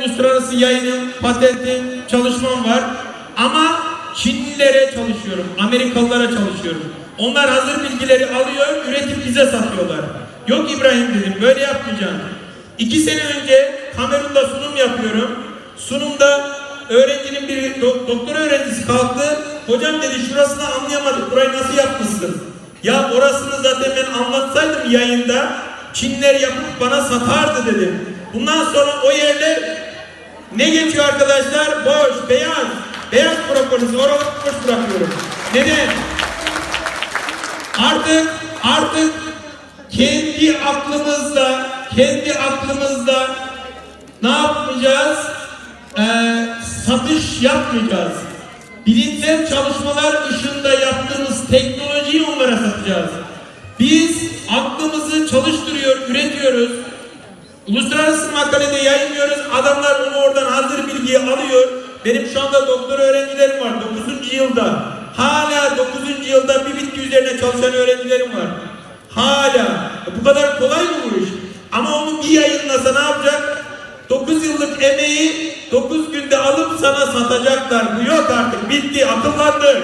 uluslararası yayınım, patentim, çalışmam var. Ama Çinlilere çalışıyorum, Amerikalılara çalışıyorum. Onlar hazır bilgileri alıyor, üretip bize satıyorlar. Yok İbrahim dedim, böyle yapmayacağım. İki sene önce Kamerun'da sunum yapıyorum. Sunumda öğrencinin biri, do- doktor öğrencisi kalktı. Hocam dedi şurasını anlayamadık, burayı nasıl yapmışsın? Ya orasını zaten ben anlatsaydım yayında Çinler yapıp bana satardı dedim. Bundan sonra o yerler ne geçiyor arkadaşlar? Boş, beyaz. Beyaz propolis, oraları boş bırakıyorum. Neden? Artık, artık kendi aklımızla, kendi aklımızla ne yapmayacağız? Ee, satış yapmayacağız. Bilimsel çalışmalar ışığında yaptığımız teknolojiyi onlara satacağız. Biz aklımızı çalıştırıyor, üretiyoruz. Uluslararası makalede yayınlıyoruz. Adamlar onu oradan hazır bilgiyi alıyor. Benim şu anda doktor öğrencilerim var 9. yılda. Hala 9. yılda bir bitki üzerine çalışan öğrencilerim var. Hala. Bu kadar kolay mı bu iş? Ama onu bir yayınlasa ne yapacak? 9 yıllık emeği 9 günde alıp sana satacaklar. Bu yok artık. Bitti. Akıllandı.